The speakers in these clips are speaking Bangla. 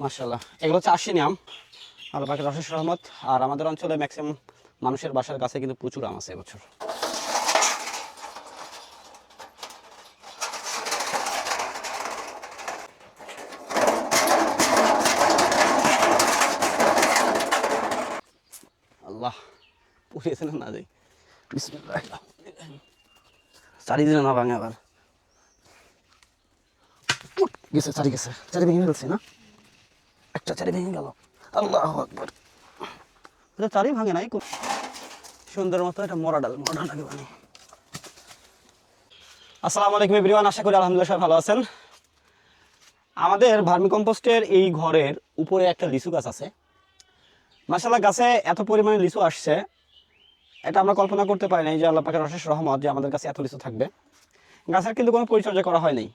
মার্শাল্লাহ এগুলো হচ্ছে আশিনি আম আল্লাহ পাকের রশেষ রহমত। আর আমাদের অঞ্চলে ম্যাক্সিমাম মানুষের বাসার কাছে কিন্তু প্রচুর আম আছে এবছর। আল্লাহ না না চারি গেছে না? একটা চারি ভেঙে গেল। আল্লাহ আকবর। এটা চারি ভাঙে নাই সুন্দর মতো এটা মরা ডাল, মরা ডালটাকে ভাঙে আসসালামু আলাইকুম এভরিওয়ান আশা করি আলহামদুলিল্লাহ সবাই ভালো আছেন। আমাদের ভার্মি কম্পোস্টের এই ঘরের উপরে একটা লিচু গাছ আছে। মাসাল্লাহ গাছে এত পরিমাণে লিচু আসছে, এটা আমরা কল্পনা করতে পারি নাই যে আল্লাহ পাকের অশেষ রহমত যে আমাদের কাছে এত লিচু থাকবে। গাছের কিন্তু কোনো পরিচর্যা করা হয় নাই।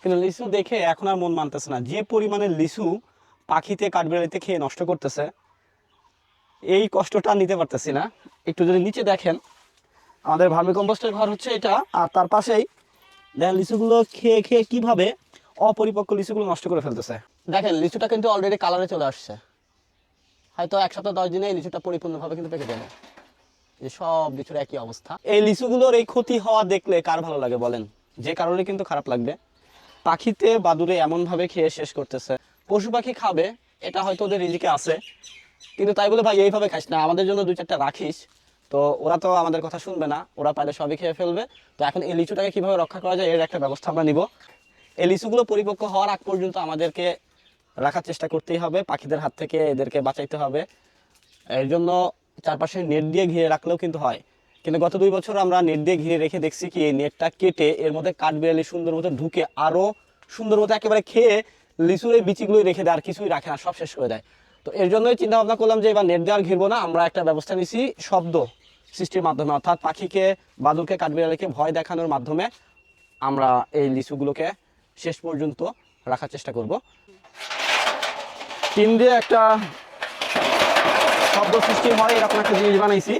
কিন্তু লিচু দেখে এখন আর মন মানতেছে না। যে পরিমাণে লিচু পাখিতে কাঠবিড়ালিতে খেয়ে নষ্ট করতেছে। এই কষ্টটা নিতে পারতেছি না। একটু যদি নিচে দেখেন, আমাদের ভার্মি কম্পোস্টের ঘর হচ্ছে এটা, আর তার পাশেই দেখেন লিচুগুলো খেয়ে খেয়ে কীভাবে অপরিপক্ক লিচুগুলো নষ্ট করে ফেলতেছে। দেখেন, লিচুটা কিন্তু অলরেডি কালারে চলে আসছে। হয়তো এক সপ্তাহ, দশ দিনে এই লিচুটা পরিপূর্ণভাবে কিন্তু পেকে যাবে। যে সব লিচুর একই অবস্থা। এই লিচুগুলোর এই ক্ষতি হওয়া দেখলে কার ভালো লাগে বলেন? যে কারণে কিন্তু খারাপ লাগবে। পাখিতে বাদুরে এমনভাবে খেয়ে শেষ করতেছে। পশু পাখি খাবে, এটা হয়তো ওদের রিজিকে আছে। কিন্তু তাই বলে ভাই, এইভাবে খাস না, আমাদের জন্য দুই চারটা রাখিস। তো ওরা তো আমাদের কথা শুনবে না, ওরা পাইলে সবই খেয়ে ফেলবে। তো এখন এই লিচুটাকে কীভাবে রক্ষা করা যায়, এর একটা ব্যবস্থা আমরা নিব। এই লিচুগুলো পরিপক্ক হওয়ার আগ পর্যন্ত আমাদেরকে রাখার চেষ্টা করতেই হবে, পাখিদের হাত থেকে এদেরকে বাঁচাইতে হবে। এর জন্য চারপাশে নেট দিয়ে ঘিরে রাখলেও কিন্তু হয়। কিন্তু গত দুই বছর আমরা নেট দিয়ে ঘিরে রেখে দেখছি কি, এই নেটটা কেটে এর মধ্যে কাঠবিড়ালি সুন্দর মতো ঢুকে আরও সুন্দর মতো একেবারে খেয়ে লিচুর এই বিচিগুলোই রেখে দেয় আর কিছুই রাখে না, সব শেষ করে দেয়। তো এর জন্যই চিন্তা ভাবনা করলাম যে এবার নেট দেওয়ার ঘিরবো না, আমরা একটা ব্যবস্থা নিছি শব্দ সৃষ্টির মাধ্যমে, অর্থাৎ পাখিকে, বাদুরকে, কাঠবিড়ালিকে ভয় দেখানোর মাধ্যমে আমরা এই লিচুগুলোকে শেষ পর্যন্ত রাখার চেষ্টা করব। টিন দিয়ে একটা শব্দ সৃষ্টি হয়, এরকম একটা জিনিস বানাইছি।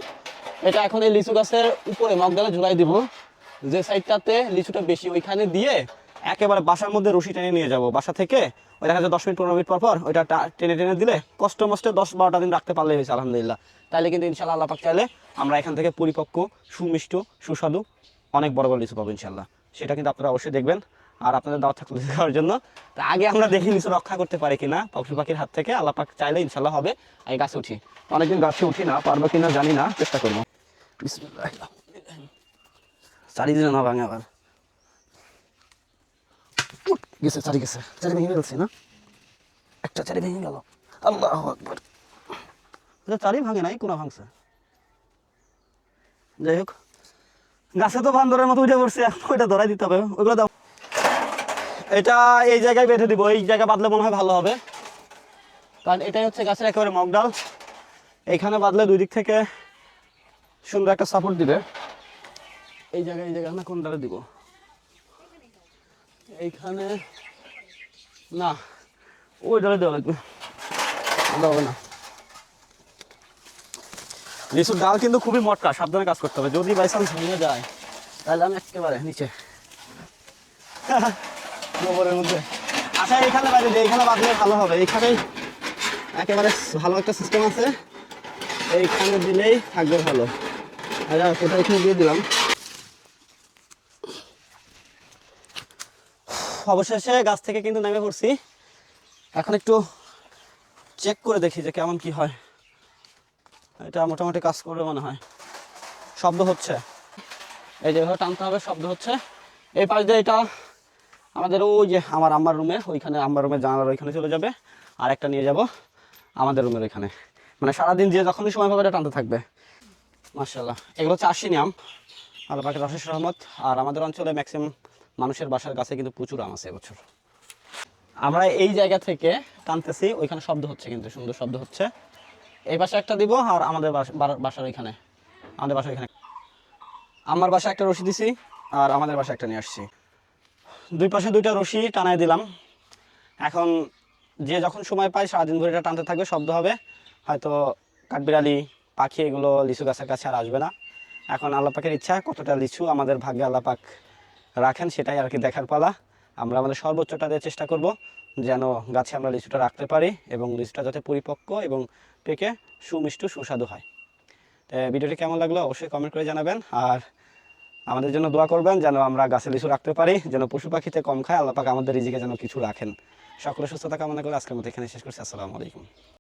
এটা এখন এই লিচু গাছের উপরে মগডালে ঝুলাই দিব। যে সাইডটাতে লিচুটা বেশি, ওইখানে দিয়ে একেবারে বাসার মধ্যে রশি টেনে নিয়ে যাব। বাসা থেকে ওই দেখা যায় দশ মিনিট, পনেরো মিনিট পর পর ওইটা টেনে টেনে দিলে কষ্ট মষ্টে দশ বারোটা দিন রাখতে পারলে হয়েছে, আলহামদুলিল্লাহ। তাহলে কিন্তু ইনশাল্লাহ আল্লাহ চাইলে আমরা এখান থেকে পরিপক্ক, সুমিষ্ট, সুস্বাদু অনেক বড় বড় লিচু পাবো ইনশাল্লাহ সেটা কিন্তু আপনারা অবশ্যই দেখবেন। আর আপনাদের দাওয়াত থাকলে দেওয়ার জন্য। তা আগে আমরা দেখি লিচু রক্ষা করতে পারি কিনা পশু পাখির হাত থেকে আল্লাহ পাক চাইলে ইনশাল্লাহ হবে। আমি গাছে উঠি। অনেকদিন গাছে উঠি না, পারব কিনা জানি না, চেষ্টা করব। বিসমিল্লাহ চারি না ভাঙে আবার। গেছে, চারি গেছে, চারি ভেঙে ফেলছে না? একটা চারি ভেঙে গেল। আল্লাহ চারি ভাঙে নাই, কোনা ভাঙছে? যাই হোক, গাছে তো বান্দরের মতো উঠে পড়ছে, ওইটা ধরাই দিতে হবে। ওইগুলো দাও। এটা এই জায়গায় বেঁধে দিব, এই জায়গা বাঁধলে মনে হয় ভালো হবে। কারণ এটাই হচ্ছে গাছের একেবারে মগডাল এইখানে বাঁধলে দুই দিক থেকে সুন্দর একটা সাপোর্ট দিবে। এই জায়গায় এই জায়গায় না কোন ডালে দিব? এইখানে, না, ওই ডালে দেওয়া লাগবে। হবে না। লিচুর ডাল কিন্তু খুবই মটকা, সাবধানে কাজ করতে হবে। যদি বাই চান্স ভেঙে যায়, তাহলে আমি একেবারে নিচে। গোবরের মধ্যে। আচ্ছা এখানে বাইরে দিই এখানে বাঁধলে ভালো হবে। এইখানেই একেবারে ভালো একটা সিস্টেম আছে। এইখানে দিলেই থাকবে ভালো। আচ্ছা সেটা এখানে দিয়ে দিলাম? অবশেষে গাছ থেকে কিন্তু নেমে পড়ছি। এখন একটু চেক করে দেখি যে কেমন কি হয়। এটা মোটামুটি কাজ করবে মনে হয়। শব্দ হচ্ছে। এই যে টানতে হবে, শব্দ হচ্ছে। এই পাশ দিয়ে এটা আমাদের ওই যে আমার আম্মার রুমে, ওইখানে আম্মার রুমের জানালার ওইখানে চলে যাবে। আর একটা নিয়ে যাব আমাদের রুমের ওইখানে। মানে সারাদিন যে যখনই সময় পাবে এটা টানতে থাকবে। মার্শাল্লাহ এগুলো হচ্ছে আশিনি আম আল্লাহ পাকের অশেষ রহমত। আর আমাদের অঞ্চলে ম্যাক্সিমাম মানুষের বাসার কাছে কিন্তু প্রচুর আম আছে এবছর। আমরা এই জায়গা থেকে টানতেছি, ওইখানে শব্দ হচ্ছে কিন্তু, সুন্দর শব্দ হচ্ছে। এই পাশে একটা দিব আর আমাদের বাস- বাসার ওইখানে। আমাদের বাসার এখানে আমার বাসা একটা রশি দিছি আর আমাদের বাসা একটা নিয়ে আসছি। দুই পাশে দুইটা রশি টানায় দিলাম। এখন যে যখন সময় পায় সারাদিন ধরে এটা টানতে থাকবে, শব্দ হবে। হয়তো কাঠবিড়ালি, পাখি এগুলো লিচু গাছের কাছে আর আসবে না। এখন আল্লাহ পাকের ইচ্ছা, কতটা লিচু আমাদের ভাগ্যে আল্লাহ পাক রাখেন, সেটাই আর কি দেখার পালা। আমরা আমাদের সর্বোচ্চটা দিয়ে চেষ্টা করব, যেন গাছে আমরা লিচুটা রাখতে পারি এবং লিচুটা যাতে পরিপক্ক এবং পেকে সুমিষ্ট, সুস্বাদু হয়। ভিডিওটি কেমন লাগল অবশ্যই কমেন্ট করে জানাবেন, আর আমাদের জন্য দোয়া করবেন যেন আমরা গাছে লিচু রাখতে পারি, যেন পশু পাখিতে কম খায়, আল্লাহ পাক আমাদের রিজিকে যেন কিছু রাখেন। সকলে সুস্থতা কামনা করে আজকের মতো এখানে শেষ করছি, আসসালামু আলাইকুম।